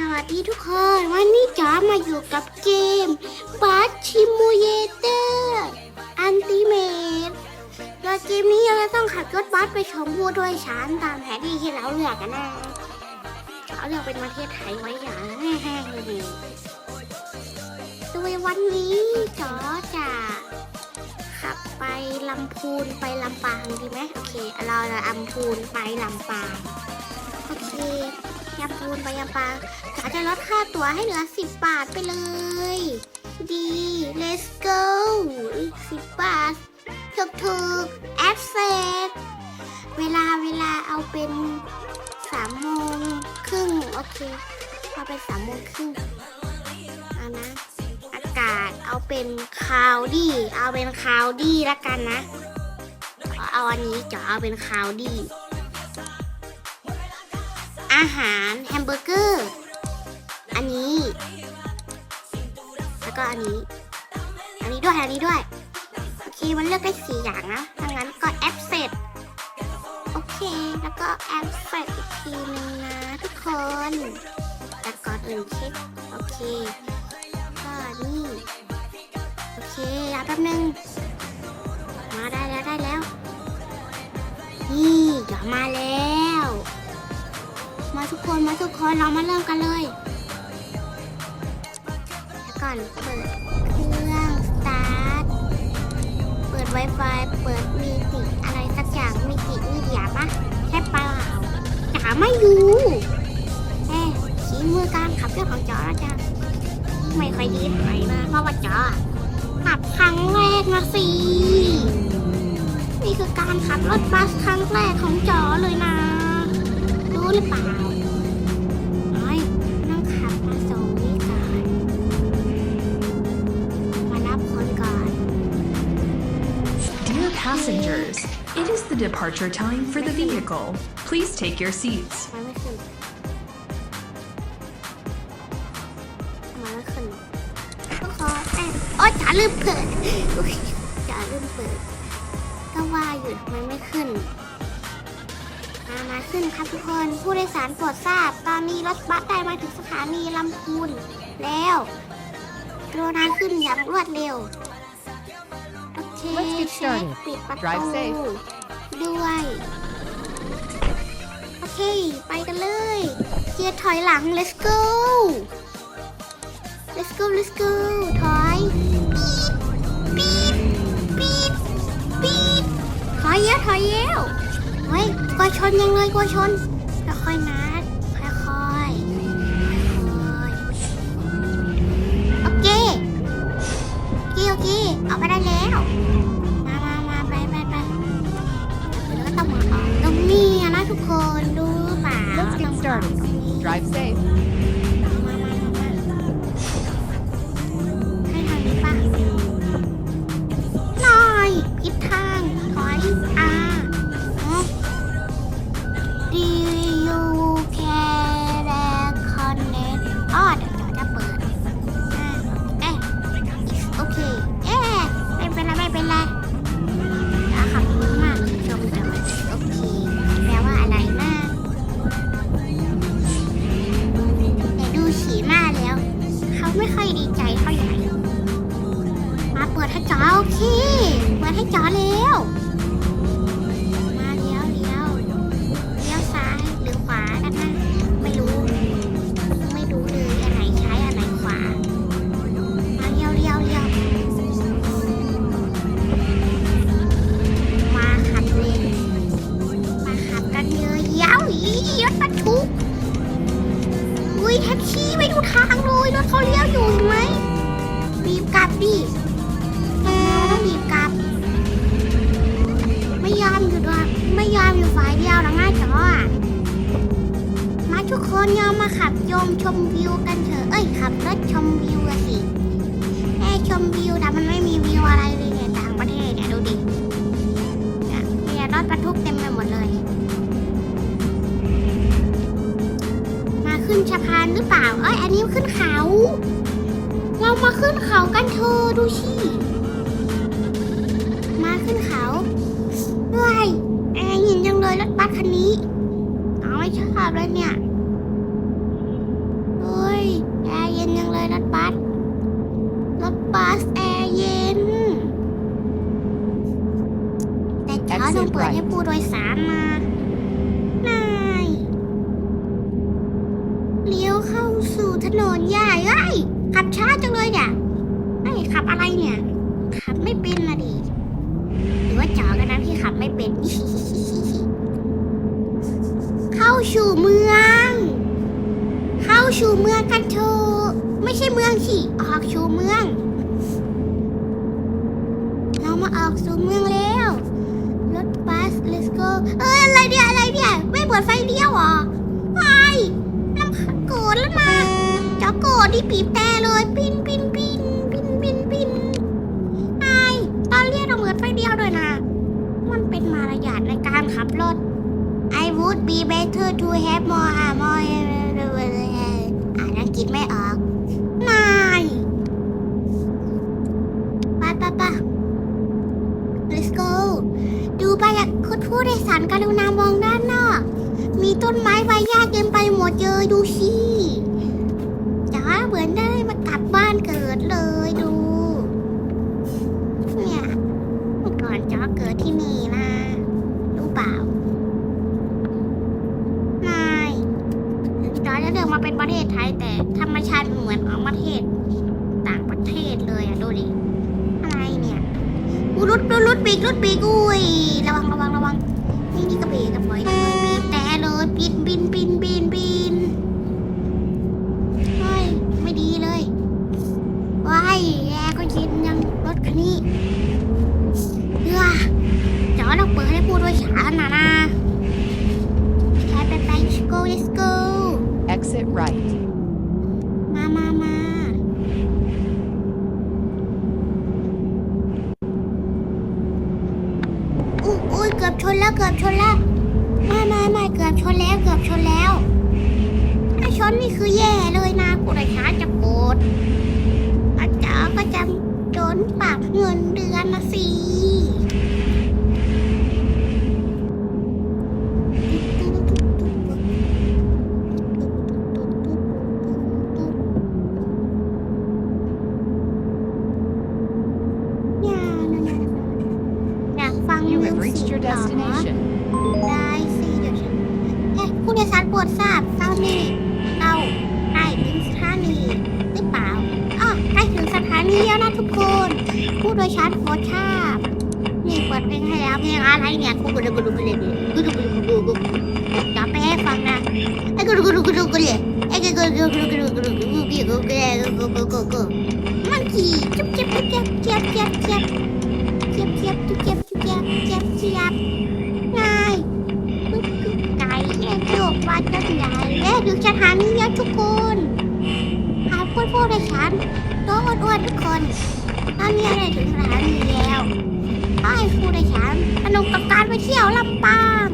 สวัสดีทุกคน วันนี้จ๋ามาอยู่กับเกมบัสชิมูเยเตอร์อันติเมตโดยเกมนี้เราจะต้องขับรถบัสไปชมผู้โดยสารตามแผนที่ที่เราเลือกกันนะเราเลือกเป็นประเทศไทยไว้อย่างแห้งๆเลยโดยวันนี้จ๋าจะขับไปลำพูนไปลำปางดีไหมโอเค เราจะลำพูนไปลำปางโอเคยำพูนไปยำปาง จ๋าจะลดค่าตั๋วให้เหลือ 10 บาทไปเลย ดี let's go 10 บาท ถูกถูกแอดเซตเวลาเวลาเอาเป็น3โมงครึ่งโอเค เอาเป็น3โมงครึ่งเอานะ อากาศเอาเป็นคาวดี้ เอาเป็นคาวดี้ละกันนะ เอาอันนี้จะเอาเป็นคาวดี้อาหารแฮมเบอร์เกอร์ อันนี้ แล้วก็อันนี้ อันนี้ด้วยอันนี้ด้วย โอเค มันเลือกได้สี่อย่างนะดังนั้นก็แอปเสร็จโอเค แล้วก็แอปเสร็จอีกทีนึงนะทุกคน แต่ก่อนอื่นเช็คโอเค ก็นี่ โอเครอแป๊บนึง มาได้แล้วได้แล้ว นี่เดี๋ยวมาแล้ว มาทุกคนมาทุกคนเรามาเริ่มกันเลย ก่อน เปิดเครื่องสตาร์ท เปิด Wi-Fi เปิดมีติอะไรสักอย่างมีติมีเดียปะใช่เปล่าจ๋าไม่รู้เอ๊ะชี้มือการขับเครื่องของจอแล้วจ้ะไม่ค่อยดีเท่าไหร่นะเพราะว่าจอขับครั้งแรกนะสินี่คือการขับรถบัสครั้งแรกของจอเลยนะ รู้หรือเปล่า passengers, it is the departure time for the vehicle. Please take your seats. มาไม่ขึ้นมาไม่ขึ้นก็ขอแอบโอ๊ยจ๋าลืมเปิดอุ๊ยจ๋าลืมเปิด ก็ว่าอยู่ทำไมไม่ขึ้น มามาขึ้นครับทุกคน ผู้โดยสารโปรดทราบ ตอนนี้รถบัสได้มาถึงสถานีลำพูนแล้วกรุณาขึ้นอย่างรวดเร็ว โอเค Let's get เช็ค started. ปิดประ Drive ตู safe. ด้วย โอเค ไปกันเลยเกียร์ถอยหลัง let's go let's go let's go ถอยปี๊ดปี๊ดปี๊ดถอยเยอะถอยเยอะเฮ้ยกลัวชนยังเลยกลัวชน ดให้จอโอเค เปิดให้จอแล้ว ขับยมชมวิวกันเถอะ เอ้ยขับรถชมวิวสิแค่ชมวิวแต่มันไม่มีวิวอะไรเลยเนี่ยต่างประเทศเนี่ยดูดิเนี่ยรถบรรทุกเต็มไปหมดเลย มาขึ้นสะพานหรือเปล่า เอ้ยอันนี้ขึ้นเขา เรามาขึ้นเขากันเธอะดูสิมาขึ้นเขาเฮ้ยแอร์เย็นจังเลยรถบัสคันนี้ เอาไม่ชอบเลยเนี่ย โอ้ รถบัส รถบัสแอร์เย็น แต่จอต้องเปิดให้ ผู้โดยสารมา นาย เลี้ยวเข้าสู่ถนนใหญ่เอ้ยขับช้าจังเลยเนี่ยไอ้ขับอะไรเนี่ย ขับไม่เป็นนะดิหรือว่าจอกันนะที่ขับไม่เป็น เข้าสู่เมือง เข้าสู่เมืองกันเถอะไม่ใช่เมืองสิออกสู่เมือง เรามาออกสู่เมืองแล้ว รถบัส let's go เอออะไรเนี่ยอะไรเนี่ยไม่เปิดไฟเลี้ยวเหรอไอ้ลำพังโกรธแล้วมาจอโกรธที่ปีบแต่เลยปินปินปินปินปินปินไอ้ตอนเรียกเราเปิดไฟเลี้ยวด้วยนะ มันเป็นมารยาทในการขับรถ I would be better to have more more อ่านอังกฤษไม่ออก นายไปไปไป let's go ดูไปอะคุณผู้โดยสารกรุณามองด้านนอก มีต้นไม้ใบหญ้าเต็มไปหมด เลยดูสิจ๋าเหมือนได้มากลับบ้านเกิดเลยดู เนี่ยเมื่อก่อนจ๋าเกิดที่นี่นะ รู้เปล่านายถึงจอจะเลือกมาเป็นประเทศไทยแต่ธรรมชาติเหมือนของประเทศ ต่างประเทศเลยอะดูดิ อะไรเนี่ยอุยรุดรุดรุดปีกรุดปีกอุ้ยระวังระวังระวังนี่นี่กระเบกกระปล่อยเลยปีนแต่เลยปีนปีนปีนปีนปีนเฮ้ย ไม่ดีเลยว้ายแอร์ก็เย็น ยังรถคันนี้เฮ้อจอเราเปิดให้ผู้โดยสารนะนะไปไปไป let's go let's go Exit right. มามามาอุ้ยอุ้ยเกือบชนแล้วเกือบชนแล้วไม่ไม่ไม่เกือบชนแล้วเกือบชนแล้วถ้าชนนี่คือแย่เลยนะผู้โดยสารจะโกรธอาจารย์ก็จะโดนปรับเงินเดือนนะสิอยากฟัง You มิ have ว reached ก your เหรอ destination. ได้สิเดี๋ยวฉันเฮ้ยผู้โดยสารปรดทราบตอนนี้เราไโดยสารโปรดทราบนี่เปิดเพลงให้แล้วเพลงอะไรเนี่ยกูกูกูกูกูกูกูกูกูกูจะไปให้ฟังนะไอ้กูกูกูกูกูกูไอ้กูกูกูกูกูกูกูกูกูกูกูกูกูกูมันขี่จุ๊บจิ๊บจุ๊บจิ๊บเจี๊ยบเจี๊ยบเจี๊ยบเจี๊ยบจี๊บเจี๊ยบเจี๊ยบเจี๊ยบเจี๊ยบง่ายปึ๊บปึ๊บไก่แย่โยกว่าจะใหญ่แย่ถึงสถานีแล้วทุกคนหาพูดพูดเลยฉันตัวอ้วนๆทุกคน ตอนนี้อะไรถึงสถานีแล้วให้พูดเลยฉันสนุกกับการไปเที่ยวลำปาง